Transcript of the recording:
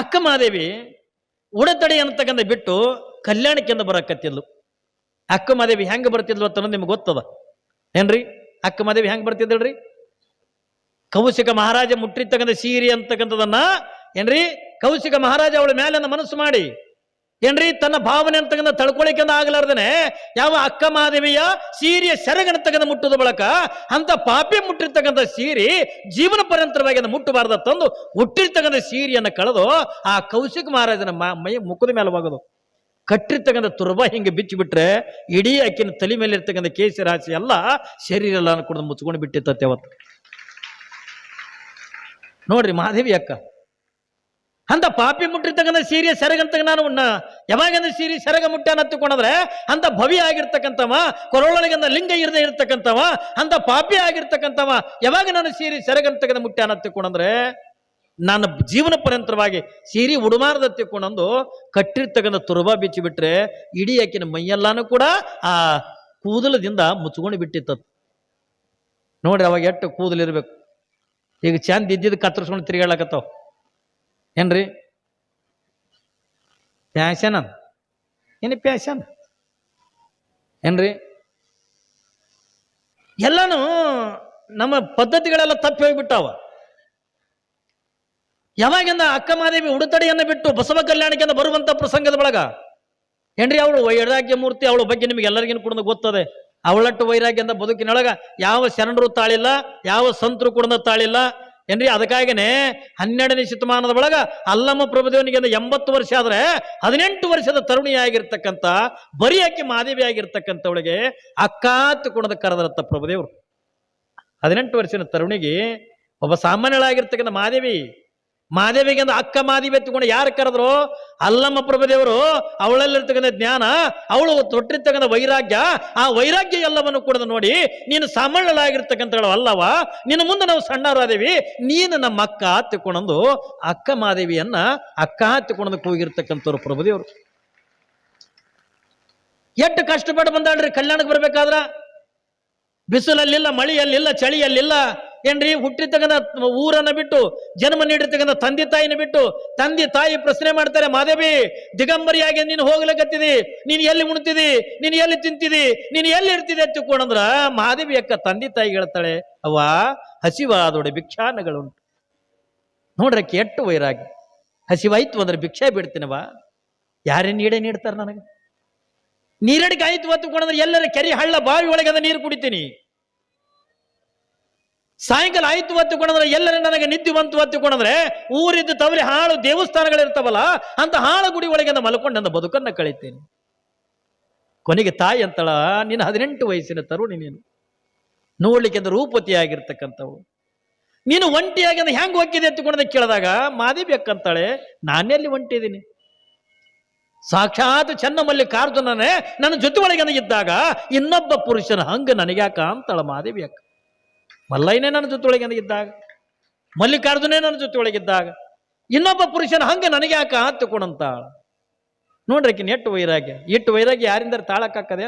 ಅಕ್ಕ ಮಹಾದೇವಿ ಉಡತಡೆ ಅಂತಕ್ಕಂಥ ಬಿಟ್ಟು ಕಲ್ಯಾಣಕ್ಕೆಂದು ಬರಕತ್ತಿದ್ಲು. ಅಕ್ಕ ಮಹಾದೇವಿ ಹೆಂಗೆ ಬರ್ತಿದ್ಲು ಅಂತ ನಿಮ್ಗೆ ಗೊತ್ತದ? ಏನ್ರಿ? ಅಕ್ಕ ಮಾದೇವಿ ಹೆಂಗೆ ಬರ್ತಿದ್ದಳ್ರಿ ಕೌಶಿಕ ಮಹಾರಾಜ ಮುಟ್ಟಿರ್ತಕ್ಕಂಥ ಸೀರೆ ಅಂತಕ್ಕಂಥದನ್ನ ಏನ್ರಿ? ಕೌಶಿಕ ಮಹಾರಾಜ ಅವಳ ಮೇಲೆ ಮನಸ್ಸು ಮಾಡಿ ಏನ್ರಿ? ತನ್ನ ಭಾವನೆ ಅಂತಕ್ಕಂಥ ತಳ್ಕೊಳಿಕೆಂದ ಆಗ್ಲಾರ್ದನೆ. ಯಾವ ಅಕ್ಕ ಮಾದೇವಿಯ ಸೀರೆಯ ಸೆರಗಣತಕ್ಕಂಥ ಮುಟ್ಟದ ಬಳಕ ಅಂತ ಪಾಪಿ ಮುಟ್ಟಿರ್ತಕ್ಕಂಥ ಸೀರೆ ಜೀವನ ಪರ್ಯಂತರವಾಗಿ ಮುಟ್ಟಬಾರ್ದ ತಂದು ಹುಟ್ಟಿರ್ತಕ್ಕಂಥ ಸೀರೆಯನ್ನು ಕಳೆದು ಆ ಕೌಶಿಕ ಮಹಾರಾಜನ ಮ- ಮುಖದ ಮೇಲೆ ಹೋಗೋದು ಕಟ್ಟಿರ್ತಕ್ಕಂಥ ತುರ್ಬ ಹಿಂಗೆ ಬಿಚ್ಚಿಬಿಟ್ರೆ ಇಡೀ ಆಕಿನ ತಲೆ ಮೇಲೆ ಇರ್ತಕ್ಕಂಥ ಕೇಸಿ ರಾಶಿ ಎಲ್ಲ ಶರೀರ ಎಲ್ಲ ಕುಡಿದು ಮುಚ್ಕೊಂಡು ಬಿಟ್ಟಿತ್ತತ್ತೆ ಅವತ್ತು. ನೋಡ್ರಿ ಮಾದೇವಿ ಅಕ್ಕ. ಅಂತ ಪಾಪಿ ಮುಟ್ಟಿರ್ತಕ್ಕಂಥ ಸೀರೆ ಸೆರಗಂತ ನಾನು ಯಾವಾಗಂದ್ರೆ ಸೀರೆ ಸೆರಗ ಮುಟ್ಟಾನ ಹತ್ತಿಕೊಂಡ್ರೆ ಅಂತ ಭವಿ ಆಗಿರ್ತಕ್ಕಂಥವ, ಕೊರಳೊಳಗಿಂದ ಲಿಂಗ ಇರದೆ ಇರ್ತಕ್ಕಂಥವ ಅಂತ ಪಾಪಿ ಆಗಿರ್ತಕ್ಕಂಥವ, ಯಾವಾಗ ನಾನು ಸೀರೆ ಸೆರಗಂತಕ್ಕಂಥ ಮುಟ್ಟಾನ ಹತ್ತಿಕೊಂಡ್ರೆ ನನ್ನ ಜೀವನ ಪರ್ಯಂತರವಾಗಿ ಸೀರೆ ಉಡುಮಾರದ ತಿಕ್ಕೊಂಡೊಂದು ಕಟ್ಟಿರ್ತಕ್ಕಂಥ ತುರುಬ ಬಿಚ್ಚಿ ಬಿಟ್ರೆ ಇಡೀ ಆಕಿನ ಮೈಯೆಲ್ಲಾನು ಕೂಡ ಆ ಕೂದಲದಿಂದ ಮುಚ್ಕೊಂಡು ಬಿಟ್ಟಿತ್ತು ನೋಡಿ ಅವಾಗ ಎಷ್ಟು ಕೂದಲಿರ್ಬೇಕು. ಈಗ ಚಂದ ಇದ್ದಿದ್ದು ಕತ್ತರಿಸ್ಕೊಂಡು ತಿರುಗಾಡಕತ್ತಾವ ಏನ್ರಿ? ಪ್ಯಾಶನ್ ಅದು? ಏನು ಪ್ಯಾಶನ್ ಏನ್ರಿ? ಎಲ್ಲಾನು ನಮ್ಮ ಪದ್ಧತಿಗಳೆಲ್ಲ ತಪ್ಪಿ ಹೋಗ್ಬಿಟ್ಟಾವ. ಯಾವಾಗಿಂದ ಅಕ್ಕ ಮಾದೇವಿ ಉಡುತಡೆಯನ್ನು ಬಿಟ್ಟು ಬಸವ ಕಲ್ಯಾಣಕ್ಕಿಂದ ಬರುವಂತ ಪ್ರಸಂಗದ ಒಳಗ ಏನ್ರಿ ಅವಳು ವೈರಾಗ್ಯ ಮೂರ್ತಿ, ಅವಳ ಬಗ್ಗೆ ನಿಮಗೆ ಎಲ್ಲರಿಗಿನ ಕೂಡ ಗೊತ್ತದೆ? ಅವಳಟ್ಟು ವೈರಾಗ್ಯದ ಬದುಕಿನೊಳಗ ಯಾವ ಶರಣರು ತಾಳಿಲ್ಲ, ಯಾವ ಸಂತರು ಕೂಡ ತಾಳಿಲ್ಲ ಏನ್ರಿ, ಅದಕ್ಕಾಗೇನೆ ಹನ್ನೆರಡನೇ ಶತಮಾನದ ಒಳಗ ಅಲ್ಲಮ್ಮ ಪ್ರಭುದೇವನಿಗೆ ಎಂಬತ್ತು ವರ್ಷ ಆದ್ರೆ ಹದಿನೆಂಟು ವರ್ಷದ ತರುಣಿಯಾಗಿರ್ತಕ್ಕಂಥ ಬರೀ ಆಕೆ ಮಾದೇವಿ ಆಗಿರ್ತಕ್ಕಂಥವಳಿಗೆ ಅಕ್ಕಾತ್ ಕುಣದ ಕರೆದರತ್ತ ಪ್ರಭುದೇವರು. ಹದಿನೆಂಟು ವರ್ಷದ ತರುಣಿಗೆ ಒಬ್ಬ ಸಾಮಾನ್ಯಳಾಗಿರ್ತಕ್ಕಂಥ ಮಾದೇವಿ ಮಾದೇವಿಗೆ ಅಂದ್ರೆ ಅಕ್ಕ ಮಾದೇವಿ ಎತ್ತುಕೊಂಡು ಯಾರು ಕರೆದ್ರು? ಅಲ್ಲಮ್ಮ ಪ್ರಭುದೇವರು ಅವಳಲ್ಲಿರ್ತಕ್ಕಂಥ ಜ್ಞಾನ, ಅವಳು ತೊಟ್ಟಿರ್ತಕ್ಕಂಥ ವೈರಾಗ್ಯ, ಆ ವೈರಾಗ್ಯ ಎಲ್ಲವನ್ನು ಕೂಡ ನೋಡಿ, ನೀನು ಸಾಮಾನ್ಯಳಾಗಿರ್ತಕ್ಕಂಥಗಳು ಅಲ್ಲವ ನಿನ್ನ ಮುಂದೆ ನಾವು ಸಣ್ಣವರಾದೇವಿ ನೀನು ನಮ್ಮ ಅಕ್ಕ ಹತ್ತಿಕೊಂಡು ಅಕ್ಕ ಮಾದೇವಿಯನ್ನ ಅಕ್ಕ ಹತ್ತಿಕೊಂಡಂದು ಕೂಗಿರ್ತಕ್ಕಂಥವ್ರು ಪ್ರಭುದೇವರು. ಎಷ್ಟು ಕಷ್ಟಪಟ್ಟು ಬಂದಾಳ್ರಿ, ಕಲ್ಯಾಣಕ್ಕೆ ಬರ್ಬೇಕಾದ್ರ? ಬಿಸಿಲಲ್ಲಿಲ್ಲ, ಮಳೆಯಲ್ಲಿಲ್ಲ, ಚಳಿಯಲ್ಲಿಲ್ಲ ಏನ್ರಿ, ಹುಟ್ಟಿರ್ತಕ್ಕಂಥ ಊರನ್ನ ಬಿಟ್ಟು, ಜನ್ಮ ನೀಡಿರ್ತಕ್ಕಂಥ ತಂದೆ ತಾಯಿನ ಬಿಟ್ಟು, ತಂದೆ ತಾಯಿ ಪ್ರಶ್ನೆ ಮಾಡ್ತಾರೆ, ಮಾದೇವಿ, ದಿಗಂಬರಿಯಾಗಿ ನೀನು ಹೋಗ್ಲಕತ್ತಿದಿ, ನೀನು ಎಲ್ಲಿ ಉಣ್ತಿದಿ, ನೀನು ಎಲ್ಲಿ ತಿಂತಿದಿ, ನೀನು ಎಲ್ಲಿ ಇರ್ತಿದೆ ತಿಳ್ಕೊಂಡಂದ್ರ ಮಾದೇವಿ ಅಕ್ಕ ತಂದೆ ತಾಯಿ ಹೇಳ್ತಾಳೆ ಅವ ಹಸಿವಾದೊಡೆ ಭಿಕ್ಷಾನಗಳುಂಟು. ನೋಡ್ರಿ ಕೆಟ್ಟು ವೈರಾಗಿ ಹಸಿವಾಯ್ತು ಅಂದ್ರೆ ಭಿಕ್ಷೆ ಬಿಡ್ತೀನವ ಯಾರೇ ನೀಡೇ ನೀಡ್ತಾರ ನನಗೆ. ನೀರಡಿಗೆ ಆಯ್ತು ಹೊತ್ತುಕೊಂಡ್ರೆ ಎಲ್ಲರ ಕೆರೆ ಹಳ್ಳ ಬಾವಿ ಒಳಗೆ ನೀರು ಕುಡಿತೀನಿ. ಸಾಯಂಕಾಲ ಆಯ್ತು ಹೊತ್ತುಕೊಂಡ್ರೆ ಎಲ್ಲರ ನನಗೆ ನಿದ್ದೆ ಬಂತು ಹೊತ್ತುಕೊಂಡ್ರೆ ಊರಿದ್ದು ತವರಿ ಹಾಳು ದೇವಸ್ಥಾನಗಳಿರ್ತಾವಲ್ಲ ಅಂತ ಹಾಳು ಗುಡಿ ಒಳಗೆ ಮಲ್ಕೊಂಡು ನನ್ನ ಬದುಕನ್ನ ಕಳಿತೇನೆ. ಕೊನೆಗೆ ತಾಯಿ ಅಂತಳ ನೀನು ಹದಿನೆಂಟು ವಯಸ್ಸಿನ ತರುಣಿ ನೀನು. ನೋಡ್ಲಿಕ್ಕೆ ಅಂದ್ರೆ ರೂಪತಿ ಆಗಿರ್ತಕ್ಕಂಥವು. ನೀನು ಒಂಟಿಯಾಗಿ ಅಂದ್ರೆ ಹೆಂಗ್ ಅಂತ ಎತ್ತುಕೊಂಡ ಕೇಳಿದಾಗ ಮಾದಿ ಬೇಕಂತಾಳೆ ನಾನೆಲ್ಲಿ ಒಂಟಿದ್ದೀನಿ. ಸಾಕ್ಷಾತ್ ಚೆನ್ನಮಲ್ಲಿ ಮಲ್ಲಿಕಾರ್ಜುನನೇ ನನ್ನ ಜೊತೆ ಒಳಗೆ ಇದ್ದಾಗ, ಇನ್ನೊಬ್ಬ ಪುರುಷನ ಹಂಗ ನನಗ್ಯಾಕ ಅಂತಳ ಮಾದೇವಿ ಅಕ್ಕ. ಮಲ್ಲಯ್ಯನೇ ನನ್ನ ಜೊತೆ ಒಳಗೆ ಇದ್ದಾಗ, ಮಲ್ಲಿಕಾರ್ಜುನೇ ನನ್ನ ಜೊತೆ ಒಳಗಿದ್ದಾಗ ಇನ್ನೊಬ್ಬ ಪುರುಷನ ಹಂಗೆ ನನಗ್ಯಾಕ ಕೊಡಂತ ನೋಡ್ರಿ ಆಕಿನ ಎಷ್ಟು ವೈರಾಗ್ಯ. ಇಟ್ಟು ವೈರಾಗ್ಯ ಯಾರಿಂದ ತಾಳಕ್ಕಾಕದೆ